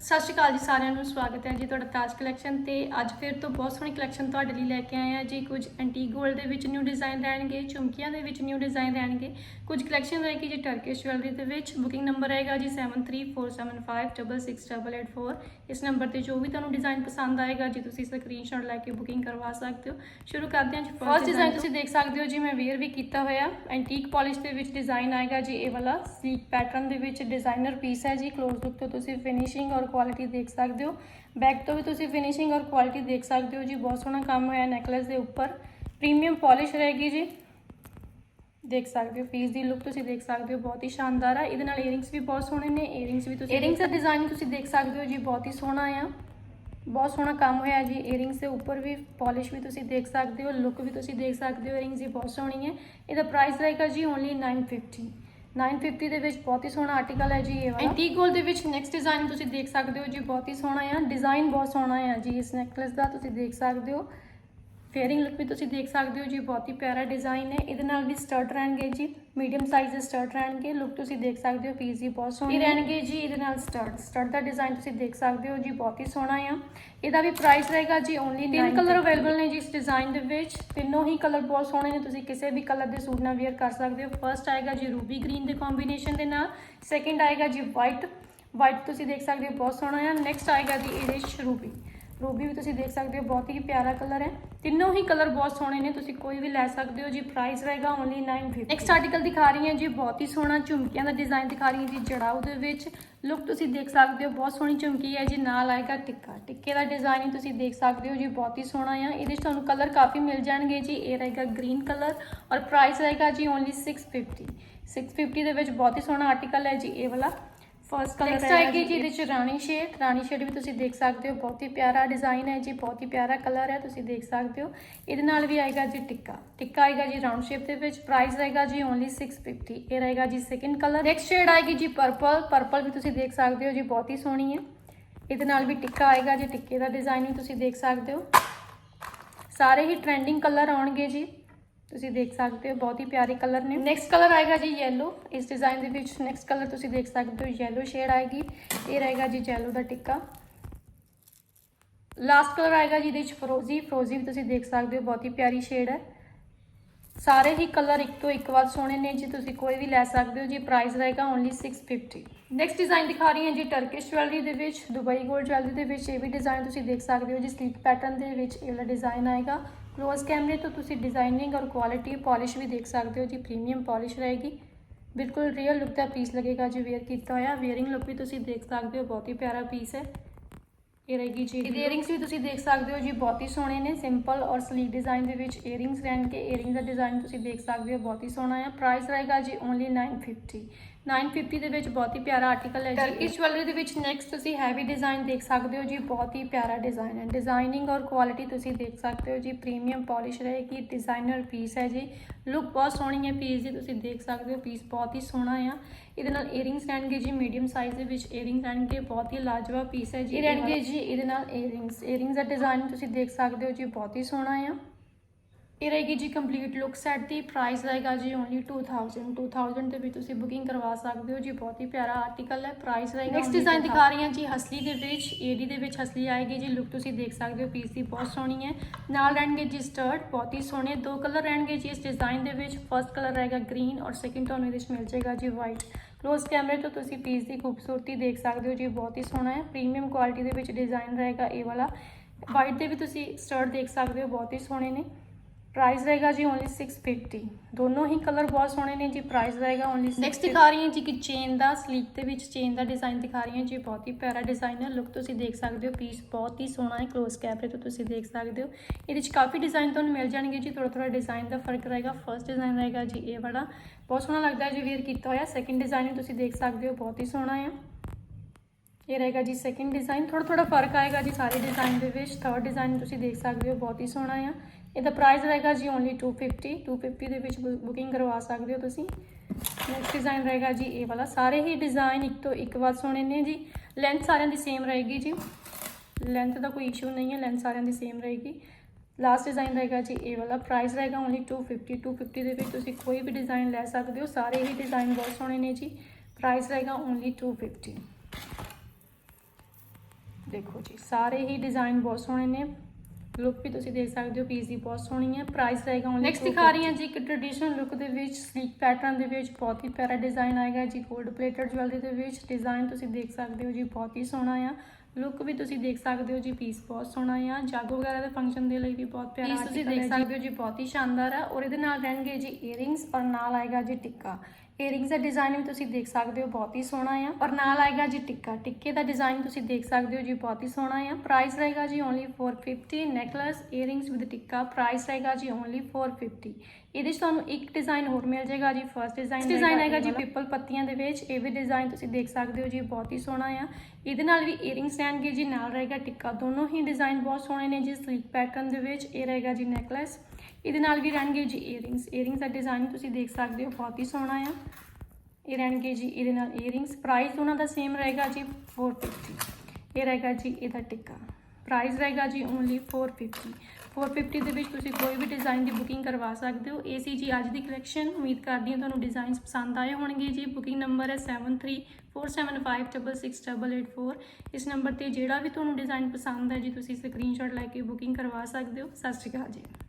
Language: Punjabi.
ਸਤਿ ਸ਼੍ਰੀ ਅਕਾਲ ਜੀ ਸਾਰਿਆਂ ਨੂੰ ਸਵਾਗਤ ਹੈ ਜੀ ਤੁਹਾਡਾ ਤਾਜ ਕਲੈਕਸ਼ਨ ਤੇ। ਅੱਜ ਫਿਰ ਤੋਂ ਬਹੁਤ ਸੋਹਣੀ ਕਲੈਕਸ਼ਨ ਤੁਹਾਡੇ ਲਈ ਲੈ ਕੇ ਆਏ ਆ ਜੀ। ਕੁਝ ਐਂਟੀਕ 골ਡ ਦੇ ਵਿੱਚ ਨਿਊ ਡਿਜ਼ਾਈਨ ਰਹਿਣਗੇ ਝੁਮਕੀਆਂ ਦੇ ਵਿੱਚ ਨਿਊ ਡਿਜ਼ਾਈਨ ਰਹਿਣਗੇ। ਕੁਝ ਕਲੈਕਸ਼ਨ ਰਹੇਗੀ ਜੀ ਟਰਕਿਸ਼ ਜੁਐਲਰੀ ਦੇ ਵਿੱਚ। ਬੁਕਿੰਗ ਨੰਬਰ ਰਹੇਗਾ ਜੀ 7347566884 ਇਸ ਨੰਬਰ ਤੇ ਜੋ ਵੀ ਤੁਹਾਨੂੰ ਡਿਜ਼ਾਈਨ ਪਸੰਦ ਆਏਗਾ ਜੀ ਤੁਸੀਂ ਸਕਰੀਨਸ਼ਾਟ ਲੈ ਕੇ ਬੁਕਿੰਗ ਕਰਵਾ ਸਕਦੇ ਹੋ। ਸ਼ੁਰੂ ਕਰਦੇ ਹਾਂ ਜੀ ਫਰਸਟ ਡਿਜ਼ਾਈਨ ਤੁਸੀਂ ਦੇਖ ਸਕਦੇ ਹੋ ਜੀ ਮੈਂ ਵੇਅਰ ਵੀ ਕੀਤਾ ਹੋਇਆ। ਐਂਟੀਕ ਪਾਲਿਸ਼ ਦੇ ਵਿੱਚ ਡਿਜ਼ਾਈਨ ਆਏਗਾ ਜੀ ਇਹ ਵਾਲਾ ਸਲੀਕ ਪੈਟਰਨ ਦੇ ਵਿੱਚ। ਡਿਜ਼ਾਈਨਰ ਪੀਸ ਹੈ ਜੀ ਕਲੋਜ਼ ਲੁੱਕ ਤੋਂ ਤੁਸੀਂ ਫਿਨਿਸ਼ਿੰਗ ਔਰ ਕੁਆਲਿਟੀ ਦੇਖ ਸਕਦੇ ਹੋ। ਬੈਕ ਤੋਂ ਵੀ ਤੁਸੀਂ ਫਿਨਿਸ਼ਿੰਗ ਔਰ ਕੁਆਲਿਟੀ ਦੇਖ ਸਕਦੇ ਹੋ ਜੀ। ਬਹੁਤ ਸੋਹਣਾ ਕੰਮ ਹੋਇਆ ਨੈਕਲੇਸ ਦੇ ਉੱਪਰ। ਪ੍ਰੀਮੀਅਮ ਪਾਲਿਸ਼ ਰਹੇਗੀ ਜੀ। ਦੇਖ ਸਕਦੇ ਹੋ ਪੀਸ ਦੀ ਲੁੱਕ ਤੁਸੀਂ ਦੇਖ ਸਕਦੇ ਹੋ। ਬਹੁਤ ਹੀ ਸ਼ਾਨਦਾਰ ਆ। ਇਹਦੇ ਨਾਲ ਇਅਰਿੰਗਸ ਵੀ ਬਹੁਤ ਸੋਹਣੇ ਨੇ। ਇਅਰਿੰਗਸ ਵੀ ਤੁਸੀਂ ਇਅਰਿੰਗਸ ਦਾ ਡਿਜ਼ਾਈਨ ਤੁਸੀਂ ਦੇਖ ਸਕਦੇ ਹੋ ਜੀ। ਬਹੁਤ ਹੀ ਸੋਹਣਾ ਆ। ਬਹੁਤ ਸੋਹਣਾ ਕੰਮ ਹੋਇਆ ਜੀ। ਇਅਰਿੰਗਸ ਦੇ ਉੱਪਰ ਵੀ ਪਾਲਿਸ਼ ਵੀ ਤੁਸੀਂ ਦੇਖ ਸਕਦੇ ਹੋ। ਲੁੱਕ ਵੀ ਤੁਸੀਂ ਦੇਖ ਸਕਦੇ ਹੋ। ਇਅਰਿੰਗਸ ਦੀ ਬਹੁਤ ਸੋਹਣੀ ਹੈ। ਇਹਦਾ ਪ੍ਰਾਈਸ ਰਹੇਗਾ ਜੀ ਓਨਲੀ 950 950 ਦੇ ਵਿੱਚ ਬਹੁਤ ਹੀ ਸੋਹਣਾ ਆਰਟੀਕਲ ਹੈ ਜੀ ਇਹ ਵਾਲਾ। ਐਂਟੀਕ ਗੋਲਡ ਦੇ ਵਿੱਚ ਨੈਕਸਟ ਡਿਜ਼ਾਈਨ ਤੁਸੀਂ ਦੇਖ ਸਕਦੇ ਹੋ ਜੀ, ਬਹੁਤ ਹੀ ਸੋਹਣਾ ਆ ਡਿਜ਼ਾਈਨ ਬਹੁਤ ਸੋਹਣਾ ਆ ਜੀ, ਇਸ ਨੈਕਲੇਸ ਦਾ ਤੁਸੀਂ ਦੇਖ ਸਕਦੇ ਹੋ। ਫੇਅਰਿੰਗ ਲੁੱਕ ਵੀ ਤੁਸੀਂ ਦੇਖ ਸਕਦੇ ਹੋ ਜੀ ਬਹੁਤ ਹੀ ਪਿਆਰਾ ਡਿਜ਼ਾਈਨ ਹੈ। ਇਹਦੇ ਨਾਲ ਵੀ ਸਟਰਟ ਰਹਿਣਗੇ ਜੀ ਮੀਡੀਅਮ ਸਾਈਜ਼ ਦੇ ਸਟਰਟ ਰਹਿਣਗੇ। ਲੁੱਕ ਤੁਸੀਂ ਦੇਖ ਸਕਦੇ ਹੋ ਪੀਸ ਦੀ ਬਹੁਤ ਸੋਹਣੀ ਰਹਿਣਗੇ ਜੀ ਇਹਦੇ ਨਾਲ ਸਟਰਟ ਸਟਰਟ ਦਾ ਡਿਜ਼ਾਈਨ ਤੁਸੀਂ ਦੇਖ ਸਕਦੇ ਹੋ ਜੀ ਬਹੁਤ ਹੀ ਸੋਹਣਾ ਆ। ਇਹਦਾ ਵੀ ਪ੍ਰਾਈਸ ਰਹੇਗਾ ਜੀ ਓਨਲੀ ਤਿੰਨ ਕਲਰ ਅਵੇਲੇਬਲ ਨੇ ਜੀ ਇਸ ਡਿਜ਼ਾਈਨ ਦੇ ਵਿੱਚ। ਤਿੰਨੋਂ ਹੀ ਕਲਰ ਬਹੁਤ ਸੋਹਣੇ ਨੇ ਤੁਸੀਂ ਕਿਸੇ ਵੀ ਕਲਰ ਦੇ ਸੂਟ ਨਾਲ ਵੇਅਰ ਕਰ ਸਕਦੇ ਹੋ। ਫਰਸਟ ਆਏਗਾ ਜੀ ਰੂਬੀ ਗ੍ਰੀਨ ਦੇ ਕੰਬੀਨੇਸ਼ਨ ਦੇ ਨਾਲ। ਸੈਕਿੰਡ ਆਏਗਾ ਜੀ ਵਾਈਟ ਵਾਈਟ ਤੁਸੀਂ ਦੇਖ ਸਕਦੇ ਹੋ ਬਹੁਤ ਸੋਹਣਾ ਆ। ਨੈਕਸਟ ਆਏਗਾ ਜੀ ਇਹਦੇ 'ਚ ਰੂਬੀ ਵੀ ਤੁਸੀਂ ਦੇਖ ਸਕਦੇ ਹੋ, ਬਹੁਤ ਹੀ ਪਿਆਰਾ ਕਲਰ ਹੈ। ਤਿੰਨੋਂ ਹੀ ਕਲਰ ਬਹੁਤ ਸੋਹਣੇ ਨੇ, ਤੁਸੀਂ ਕੋਈ ਵੀ ਲੈ ਸਕਦੇ ਹੋ। ਜੀ ਪ੍ਰਾਈਸ ਰਹੇਗਾ ਓਨਲੀ 950 ਨੈਕਸਟ ਆਰਟੀਕਲ ਦਿਖਾ ਰਹੀ ਹਾਂ ਜੀ, ਬਹੁਤ ਹੀ ਸੋਹਣਾ ਝੁਮਕਿਆਂ ਦਾ ਡਿਜ਼ਾਈਨ ਦਿਖਾ ਰਹੀ ਹਾਂ ਜੀ ਜੜਾਊ ਦੇ ਵਿੱਚ। ਲੁੱਕ ਤੁਸੀਂ ਦੇਖ ਸਕਦੇ ਹੋ, ਬਹੁਤ ਸੋਹਣੀ ਝੁਮਕੀ ਹੈ ਜੀ, ਨਾਲ ਆਏਗਾ ਟਿੱਕਾ। ਟਿੱਕੇ ਦਾ ਡਿਜ਼ਾਈਨ ਹੀ ਤੁਸੀਂ ਦੇਖ ਸਕਦੇ ਹੋ ਜੀ, ਬਹੁਤ ਹੀ ਸੋਹਣਾ ਆ। ਇਹਦੇ 'ਚ ਤੁਹਾਨੂੰ ਕਲਰ ਕਾਫੀ ਮਿਲ ਜਾਣਗੇ ਜੀ, ਇਹ ਰਹੇਗਾ ਗ੍ਰੀਨ ਕਲਰ ਔਰ ਪ੍ਰਾਈਸ ਰਹੇਗਾ ਜੀ ਓਨਲੀ 650 650 ਦੇ ਵਿੱਚ ਬਹੁਤ ਹੀ ਸੋਹਣਾ ਆਰਟੀਕਲ ਹੈ ਜੀ, ਇਹ ਵਾਲਾ। ਫਰਸਟ ਕਲਰ ਨੈਕਸਟ ਆਏਗੀ ਜੀ ਇਹਦੇ ਚ ਰਾਣੀ ਸ਼ੇਡ ਰਾਣੀ ਸ਼ੇਡ ਵੀ ਤੁਸੀਂ ਦੇਖ ਸਕਦੇ ਹੋ। ਬਹੁਤ ਹੀ ਪਿਆਰਾ ਡਿਜ਼ਾਈਨ ਹੈ ਜੀ। ਬਹੁਤ ਹੀ ਪਿਆਰਾ ਕਲਰ ਹੈ। ਤੁਸੀਂ ਦੇਖ ਸਕਦੇ ਹੋ। ਇਹਦੇ ਨਾਲ ਵੀ ਆਏਗਾ ਜੀ ਟਿੱਕਾ। ਟਿੱਕਾ ਆਏਗਾ ਜੀ ਰਾਉਂਡ ਸ਼ੇਪ ਦੇ ਵਿੱਚ। ਪ੍ਰਾਈਸ ਰਹੇਗਾ ਜੀ ਓਨਲੀ 650 ਇਹ ਰਹੇਗਾ ਜੀ ਸੈਕਿੰਡ ਕਲਰ ਨੈਕਸਟ ਸ਼ੇਡ ਆਏਗੀ ਜੀ ਪਰਪਲ ਪਰਪਲ ਵੀ ਤੁਸੀਂ ਦੇਖ ਸਕਦੇ ਹੋ ਜੀ। ਬਹੁਤ ਹੀ ਸੋਹਣੀ ਹੈ। ਇਹਦੇ ਨਾਲ ਵੀ ਟਿੱਕਾ ਆਏਗਾ ਜੀ। ਟਿੱਕੇ ਦਾ ਡਿਜ਼ਾਈਨ ਵੀ ਤੁਸੀਂ ਦੇਖ ਸਕਦੇ ਹੋ। ਸਾਰੇ ਹੀ ਟ੍ਰੈਂਡਿੰਗ ਕਲਰ ਆਉਣਗੇ ਜੀ। ਤੁਸੀਂ ਦੇਖ ਸਕਦੇ ਹੋ, ਬਹੁਤ ਹੀ ਪਿਆਰੇ ਕਲਰ ਨੇ। ਨੈਕਸਟ ਕਲਰ ਆਏਗਾ ਜੀ yellow ਇਸ ਡਿਜ਼ਾਈਨ ਦੇ ਵਿੱਚ ਨੈਕਸਟ ਕਲਰ ਤੁਸੀਂ ਦੇਖ ਸਕਦੇ ਹੋ, yellow ਸ਼ੇਡ ਆਏਗੀ। ਇਹ ਰਹੇਗਾ ਜੀ yellow ਦਾ ਟਿੱਕਾ। ਲਾਸਟ ਕਲਰ ਆਏਗਾ ਜੀ ਇਹਦੇ ਵਿੱਚ ਫਰੋਜ਼ੀ ਫਰੋਜ਼ੀ ਵੀ ਤੁਸੀਂ ਦੇਖ ਸਕਦੇ ਹੋ, ਬਹੁਤ ਹੀ ਪਿਆਰੀ ਸ਼ੇਡ ਹੈ। ਸਾਰੇ ਹੀ ਕਲਰ ਇੱਕ ਤੋਂ ਇੱਕ ਵੱਧ ਸੋਹਣੇ ਨੇ ਜੀ, ਤੁਸੀਂ ਕੋਈ ਵੀ ਲੈ ਸਕਦੇ ਹੋ ਜੀ ਪ੍ਰਾਈਸ ਰਹੇਗਾ ਓਨਲੀ 650 ਨੈਕਸਟ ਡਿਜ਼ਾਈਨ ਦਿਖਾ ਰਹੀ ਹਾਂ ਜੀ ਟਰਕਿਸ਼ ਜੁਐਲਰੀ ਦੇ ਵਿੱਚ ਦੁਬਈ ਗੋਲਡ ਜੁਐਲਰੀ ਦੇ ਵਿੱਚ, ਇਹ ਵੀ ਡਿਜ਼ਾਈਨ ਤੁਸੀਂ ਦੇਖ ਸਕਦੇ ਹੋ ਜੀ ਸਲੀਕ ਪੈਟਰਨ ਦੇ ਵਿੱਚ ਇਹ ਵਾਲਾ ਡਿਜ਼ਾਈਨ ਆਏਗਾ। ਕਲੋਜ਼ ਕੈਮਰੇ ਤੋਂ ਤੁਸੀਂ ਡਿਜ਼ਾਈਨਿੰਗ ਔਰ ਕੁਆਲਿਟੀ ਪਾਲਿਸ਼ ਵੀ ਦੇਖ ਸਕਦੇ ਹੋ ਜੀ ਪ੍ਰੀਮੀਅਮ ਪਾਲਿਸ਼ ਰਹੇਗੀ। ਬਿਲਕੁਲ ਰੀਅਲ ਲੁੱਕ ਦਾ ਪੀਸ ਲੱਗੇਗਾ ਜੀ ਵੇਅਰ ਕੀਤਾ ਹੋਇਆ ਵੇਅਰਿੰਗ ਲੁੱਕ ਵੀ ਤੁਸੀਂ ਦੇਖ ਸਕਦੇ ਹੋ, ਬਹੁਤ ਹੀ ਪਿਆਰਾ ਪੀਸ ਹੈ। ਇਹ ਰਹੇਗੀ ਜੀ ਇਹਦੇ ਇਅਰਿੰਗਸ ਵੀ ਤੁਸੀਂ ਦੇਖ ਸਕਦੇ ਹੋ ਜੀ ਬਹੁਤ ਹੀ ਸੋਹਣੇ ਨੇ ਸਿੰਪਲ ਔਰ ਸਲੀਕ ਡਿਜ਼ਾਈਨ ਦੇ ਵਿੱਚ ਇਅਰਿੰਗਸ ਰਹਿਣਗੇ ਇਅਰਿੰਗ ਦਾ ਡਿਜ਼ਾਈਨ ਤੁਸੀਂ ਦੇਖ ਸਕਦੇ ਹੋ ਬਹੁਤ ਹੀ ਸੋਹਣਾ ਹੈ ਪ੍ਰਾਈਸ ਰਹੇਗਾ ਜੀ ਓਨਲੀ 950 950 ਦੇ ਵਿੱਚ ਬਹੁਤ ਹੀ ਪਿਆਰਾ ਆਰਟੀਕਲ ਹੈ ਜੀ। ਟਰਕਿਸ਼ ਜੁਐਲਰੀ ਦੇ ਵਿੱਚ ਨੈਕਸਟ ਤੁਸੀਂ ਹੈਵੀ ਡਿਜ਼ਾਈਨ ਦੇਖ ਸਕਦੇ ਹੋ ਜੀ ਬਹੁਤ ਹੀ ਪਿਆਰਾ ਡਿਜ਼ਾਈਨ ਹੈ। ਡਿਜ਼ਾਈਨਿੰਗ ਔਰ ਕੁਆਲਿਟੀ ਤੁਸੀਂ ਦੇਖ ਸਕਦੇ ਹੋ ਜੀ ਪ੍ਰੀਮੀਅਮ ਪਾਲਿਸ਼ ਰਹੇਗੀ ਡਿਜ਼ਾਈਨਰ ਪੀਸ ਹੈ ਜੀ। ਲੁੱਕ ਬਹੁਤ ਸੋਹਣੀ ਹੈ ਪੀਸ ਦੀ ਤੁਸੀਂ ਦੇਖ ਸਕਦੇ ਹੋ ਪੀਸ ਬਹੁਤ ਹੀ ਸੋਹਣਾ ਆ। ਇਹਦੇ ਨਾਲ ਇਅਰਿੰਗਸ ਰਹਿਣਗੇ ਜੀ ਮੀਡੀਅਮ ਸਾਈਜ਼ ਦੇ ਵਿੱਚ ਇਅਰਿੰਗਸ ਰਹਿਣਗੇ ਬਹੁਤ ਹੀ ਲਾਜਵਾਬ ਪੀਸ ਹੈ ਜੀ। ਇਹ ਰਹਿਣਗੇ ਜੀ। ਇਹਦੇ ਨਾਲ ਇਅਰਿੰਗਸ ਇਅਰਿੰਗਸ ਦਾ ਡਿਜ਼ਾਈਨ ਤੁਸੀਂ ਦੇਖ ਸਕਦੇ ਹੋ ਜੀ ਬਹੁਤ ਹੀ ਸੋਹਣਾ ਆ। ਇਹ ਰਹੇਗੀ ਜੀ ਕੰਪਲੀਟ ਲੁੱਕ ਸੈਟ ਦੀ ਪ੍ਰਾਈਸ ਰਹੇਗਾ ਜੀ ਓਨਲੀ 2000 2000 ਦੇ ਵਿੱਚ ਤੁਸੀਂ ਬੁਕਿੰਗ ਕਰਵਾ ਸਕਦੇ ਹੋ ਜੀ ਬਹੁਤ ਹੀ ਪਿਆਰਾ ਆਰਟੀਕਲ ਹੈ ਪ੍ਰਾਈਸ ਰਹੇਗਾ ਨੈਕਸਟ ਡਿਜ਼ਾਈਨ ਦਿਖਾ ਰਹੀ ਹਾਂ ਜੀ ਹਸਲੀ ਦੇ ਵਿੱਚ ਏਡੀ ਦੇ ਵਿੱਚ ਹਸਲੀ ਆਏਗੀ ਜੀ ਲੁੱਕ ਤੁਸੀਂ ਦੇਖ ਸਕਦੇ ਹੋ ਪੀਸ ਦੀ ਬਹੁਤ ਸੋਹਣੀ ਹੈ। ਨਾਲ ਰਹਿਣਗੇ ਜੀ ਸਟਰਟ ਬਹੁਤ ਹੀ ਸੋਹਣੇ ਦੋ ਕਲਰ ਰਹਿਣਗੇ ਜੀ ਇਸ ਡਿਜ਼ਾਈਨ ਦੇ ਵਿੱਚ ਫਰਸਟ ਕਲਰ ਰਹੇਗਾ ਗ੍ਰੀਨ ਔਰ ਸੈਕਿੰਡ ਤੁਹਾਨੂੰ ਇਹਦੇ ਵਿੱਚ ਮਿਲ ਜਾਏਗਾ ਜੀ ਵਾਈਟ ਕਲੋਜ਼ ਕੈਮਰੇ ਤੋਂ ਤੁਸੀਂ ਪੀਸ ਦੀ ਖੂਬਸੂਰਤੀ ਦੇਖ ਸਕਦੇ ਹੋ ਜੀ ਬਹੁਤ ਹੀ ਸੋਹਣਾ ਹੈ ਪ੍ਰੀਮੀਅਮ ਕੁਆਲਿਟੀ ਦੇ ਵਿੱਚ ਡਿਜ਼ਾਈਨ ਰਹੇਗਾ ਇਹ ਵਾਲਾ। ਵਾਈਟ ਦੇ ਵੀ ਤੁਸੀਂ ਸਟਰਟ ਦੇਖ ਸਕਦੇ ਹੋ ਬਹੁਤ ਹੀ ਸੋਹਣੇ ਨੇ। ਪ੍ਰਾਈਸ ਰਹੇਗਾ ਜੀ ਓਨਲੀ 650 ਦੋਨੋਂ ਹੀ ਕਲਰ ਬਹੁਤ ਸੋਹਣੇ ਨੇ ਜੀ ਪ੍ਰਾਈਸ ਰਹੇਗਾ ਓਨਲੀ ਨੈਕਸਟ ਦਿਖਾ ਰਹੀ ਹਾਂ ਜੀ ਕਿ ਚੇਨ ਦਾ ਸਲੀਕ ਦੇ ਵਿੱਚ ਚੇਨ ਦਾ ਡਿਜ਼ਾਈਨ ਦਿਖਾ ਰਹੀ ਹਾਂ ਜੀ। ਬਹੁਤ ਹੀ ਪਿਆਰਾ ਡਿਜ਼ਾਈਨ ਹੈ। ਲੁੱਕ ਤੁਸੀਂ ਦੇਖ ਸਕਦੇ ਹੋ ਪੀਸ ਬਹੁਤ ਹੀ ਸੋਹਣਾ ਹੈ। ਕਲੋਜ਼ ਕੈਪਰੇ ਤੋਂ ਤੁਸੀਂ ਦੇਖ ਸਕਦੇ ਹੋ। ਇਹਦੇ ਵਿੱਚ ਕਾਫੀ ਡਿਜ਼ਾਈਨ ਤੁਹਾਨੂੰ ਮਿਲ ਜਾਣਗੇ ਜੀ। ਥੋੜਾ ਥੋੜਾ ਡਿਜ਼ਾਈਨ ਦਾ ਫ਼ਰਕ ਰਹੇਗਾ। ਫਰਸਟ ਡਿਜ਼ਾਈਨ ਰਹੇਗਾ ਜੀ ਇਹ ਵਾਲਾ। ਬਹੁਤ ਸੋਹਣਾ ਲੱਗਦਾ ਹੈ ਜੀ ਵੇਅਰ ਕੀਤਾ ਹੋਇਆ। ਸੈਕਿੰਡ ਡਿਜ਼ਾਈਨ ਤੁਸੀਂ ਦੇਖ ਸਕਦੇ ਹੋ, ਬਹੁਤ ਹੀ ਸੋਹਣਾ ਹੈ। ਇਹ ਰਹੇਗਾ ਜੀ ਸੈਕਿੰਡ ਡਿਜ਼ਾਈਨ ਥੋੜਾ ਥੋੜਾ ਫ਼ਰਕ ਆਏਗਾ ਜੀ ਸਾਰੇ ਡਿਜ਼ਾਈਨ ਦੇ ਵਿੱਚ। ਥਰਡ ਡਿਜ਼ਾਈਨ ਤੁਸੀਂ ਦੇਖ ਸਕਦੇ ਹੋ, ਬਹੁਤ ਹੀ ਸੋਹਣਾ ਆ। ਇਹਦਾ ਪ੍ਰਾਈਸ ਰਹੇਗਾ ਜੀ ਓਨਲੀ 250 250 ਦੇ ਵਿੱਚ ਬੁਕਿੰਗ ਕਰਵਾ ਸਕਦੇ ਹੋ ਤੁਸੀਂ। ਨੈਕਸਟ ਡਿਜ਼ਾਈਨ ਰਹੇਗਾ ਜੀ ਇਹ ਵਾਲਾ। ਸਾਰੇ ਹੀ ਡਿਜ਼ਾਈਨ ਇੱਕ ਤੋਂ ਇੱਕ ਵਾਰ ਸੋਹਣੇ ਨੇ ਜੀ। ਲੈਂਥ ਸਾਰਿਆਂ ਦੀ ਸੇਮ ਰਹੇਗੀ ਜੀ। ਲੈਂਥ ਦਾ ਕੋਈ ਇਸ਼ੂ ਨਹੀਂ ਹੈ ਲੈਂਥ ਸਾਰਿਆਂ ਦੀ ਸੇਮ ਰਹੇਗੀ। ਲਾਸਟ ਡਿਜ਼ਾਈਨ ਰਹੇਗਾ ਜੀ ਇਹ ਵਾਲਾ। ਪ੍ਰਾਈਸ ਰਹੇਗਾ ਓਨਲੀ 250 250 ਦੇ ਵਿੱਚ ਤੁਸੀਂ ਕੋਈ ਵੀ ਡਿਜ਼ਾਈਨ ਲੈ ਸਕਦੇ ਹੋ। ਸਾਰੇ ਹੀ ਡਿਜ਼ਾਈਨ ਬਹੁਤ ਸੋਹਣੇ ਨੇ ਜੀ। ਪ੍ਰਾਈਸ ਰਹੇਗਾ ਓਨਲੀ 250 ਦੇਖੋ ਜੀ ਸਾਰੇ ਹੀ ਡਿਜ਼ਾਈਨ ਬਹੁਤ ਸੋਹਣੇ ਨੇ। ਲੁੱਕ ਵੀ ਤੁਸੀਂ ਦੇਖ ਸਕਦੇ ਹੋ ਪੀਸ ਦੀ ਬਹੁਤ ਸੋਹਣੀ ਹੈ। ਪ੍ਰਾਈਸ ਰਹੇਗਾ ਓਨਲੀ ਨੈਕਸਟ ਦਿਖਾ ਰਹੀ ਹਾਂ ਜੀ ਇੱਕ ਟ੍ਰੈਡੀਸ਼ਨਲ ਲੁੱਕ ਦੇ ਵਿੱਚ ਸਲੀਕ ਪੈਟਰਨ ਦੇ ਵਿੱਚ ਬਹੁਤ ਹੀ ਪਿਆਰਾ ਡਿਜ਼ਾਈਨ ਆਏਗਾ ਜੀ ਗੋਲਡ ਪਲੇਟਡ ਜਵੈਲਰੀ ਦੇ ਵਿੱਚ। ਡਿਜ਼ਾਈਨ ਤੁਸੀਂ ਦੇਖ ਸਕਦੇ ਹੋ ਜੀ ਬਹੁਤ ਹੀ ਸੋਹਣਾ ਆ। ਲੁੱਕ ਵੀ ਤੁਸੀਂ ਦੇਖ ਸਕਦੇ ਹੋ ਜੀ ਪੀਸ ਬਹੁਤ ਸੋਹਣਾ ਆ। ਜਾਗੋ ਵਗੈਰਾ ਦੇ ਫੰਕਸ਼ਨ ਦੇ ਲਈ ਵੀ ਬਹੁਤ ਪਿਆਰਾ ਤੁਸੀਂ ਦੇਖ ਸਕਦੇ ਹੋ ਜੀ ਬਹੁਤ ਹੀ ਸ਼ਾਨਦਾਰ ਆ। ਔਰ ਇਹਦੇ ਨਾਲ ਰਹਿਣਗੇ ਜੀ 이어ਰਿੰਗਸ ਔਰ ਨਾਲ ਆਏਗਾ ਜੀ ਟਿੱਕਾ। ਇਅਰਿੰਗਸ ਦਾ ਡਿਜ਼ਾਈਨ ਵੀ ਤੁਸੀਂ ਦੇਖ ਸਕਦੇ ਹੋ ਬਹੁਤ ਹੀ ਸੋਹਣਾ ਆ। ਔਰ ਨਾਲ ਆਏਗਾ ਜੀ ਟਿੱਕਾ। ਟਿੱਕੇ ਦਾ ਡਿਜ਼ਾਈਨ ਤੁਸੀਂ ਦੇਖ ਸਕਦੇ ਹੋ ਜੀ ਬਹੁਤ ਹੀ ਸੋਹਣਾ ਆ। ਪ੍ਰਾਈਸ ਰਹੇਗਾ ਜੀ ਓਨਲੀ 450 ਨੈਕਲੇਸ ਇਅਰਿੰਗਸ ਵਿਦ ਟਿੱਕਾ। ਪ੍ਰਾਈਸ ਰਹੇਗਾ ਜੀ ਓਨਲੀ 450 ਇਹਦੇ 'ਚ ਤੁਹਾਨੂੰ ਇੱਕ ਡਿਜ਼ਾਈਨ ਹੋਰ ਮਿਲ ਜਾਏਗਾ ਜੀ ਫਰਸਟ ਡਿਜ਼ਾਈਨ ਡਿਜ਼ਾਈਨ ਆਏਗਾ ਜੀ ਪਿੱਪਲ ਪੱਤੀਆਂ ਦੇ ਵਿੱਚ। ਇਹ ਵੀ ਡਿਜ਼ਾਈਨ ਤੁਸੀਂ ਦੇਖ ਸਕਦੇ ਹੋ ਜੀ ਬਹੁਤ ਹੀ ਸੋਹਣਾ ਆ। ਇਹਦੇ ਨਾਲ ਵੀ ਇਅਰਿੰਗਸ ਰਹਿਣਗੇ ਜੀ ਨਾਲ ਰਹੇਗਾ ਟਿੱਕਾ। ਦੋਨੋਂ ਹੀ ਡਿਜ਼ਾਈਨ ਬਹੁਤ ਸੋਹਣੇ ਨੇ ਜੀ ਸਲੀਕ ਪੈਟਰਨ ਦੇ ਵਿੱਚ। ਇਹ ਰਹੇਗਾ ਜੀ ਨੈਕਲੇਸ ਇਹਦੇ ਨਾਲ ਵੀ ਰਹਿਣਗੇ ਜੀ ਇਅਰਿੰਗਸ ਇਅਰਿੰਗਸ ਦਾ ਡਿਜ਼ਾਈਨ ਤੁਸੀਂ ਦੇਖ ਸਕਦੇ ਹੋ, ਬਹੁਤ ਹੀ ਸੋਹਣਾ ਆ। ਇਹ ਰਹਿਣਗੇ ਜੀ ਇਹਦੇ ਨਾਲ 이어ਰਿੰਗਸ ਪ੍ਰਾਈਸ ਉਹਨਾਂ ਦਾ ਸੇਮ ਰਹੇਗਾ ਜੀ 450 ਇਹ ਰਹੇਗਾ ਜੀ ਇਹਦਾ ਟਿੱਕਾ। ਪ੍ਰਾਈਸ ਰਹੇਗਾ ਜੀ ਓਨਲੀ 450 450 ਦੇ ਵਿੱਚ ਤੁਸੀਂ ਕੋਈ ਵੀ ਡਿਜ਼ਾਈਨ ਦੀ ਬੁਕਿੰਗ ਕਰਵਾ ਸਕਦੇ ਹੋ। ਇਹ ਸੀ ਜੀ ਅੱਜ ਦੀ ਕਲੈਕਸ਼ਨ ਉਮੀਦ ਕਰਦੀ ਹਾਂ ਤੁਹਾਨੂੰ ਡਿਜ਼ਾਈਨਸ ਪਸੰਦ ਆਏ ਹੋਣਗੇ ਜੀ। ਬੁਕਿੰਗ ਨੰਬਰ ਹੈ 7347568884 ਇਸ ਨੰਬਰ ਤੇ ਜਿਹੜਾ ਵੀ ਤੁਹਾਨੂੰ ਡਿਜ਼ਾਈਨ ਪਸੰਦ ਹੈ ਜੀ, ਤੁਸੀਂ ਸਕਰੀਨਸ਼ਾਟ ਲੈ ਕੇ ਬੁਕਿੰਗ ਕਰਵਾ ਸਕਦੇ ਹੋ। ਸਤਿ ਸ਼੍ਰੀ ਅਕਾਲ ਜੀ।